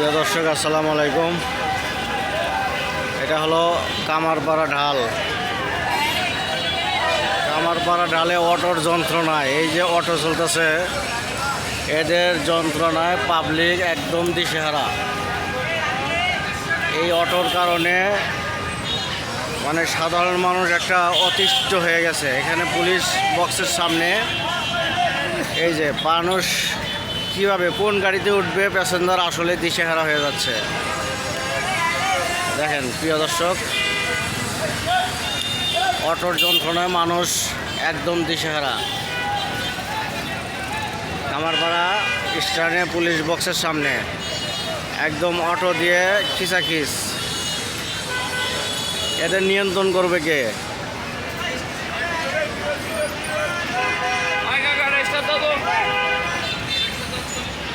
প্রিয় দর্শক, আসসালামু আলাইকুম। এটা হলো কামারপাড়া ঢাল। কামারপাড়া ঢালে অটোর যন্ত্রণায়, এই যে অটো চলতেছে, এদের যন্ত্রণায় পাবলিক একদম দিশেহারা। এই অটোর কারণে মানে সাধারণ মানুষ একটা অতিষ্ঠ হয়ে গেছে। এখানে পুলিশ বক্সের সামনে, এই যে মানুষ কীভাবে, কোন গাড়িতে উঠবে প্যাসেঞ্জার আসলে দিশেহারা হয়ে যাচ্ছে। দেখেন, প্রিয় দর্শক, অটোর যন্ত্রণায় মানুষ একদম দিশেহারা। কামারপাড়া স্ট্যান্ডে পুলিশ বক্সের সামনে একদম অটো দিয়ে খিচাখিচ। এদের নিয়ন্ত্রণ করবে কে?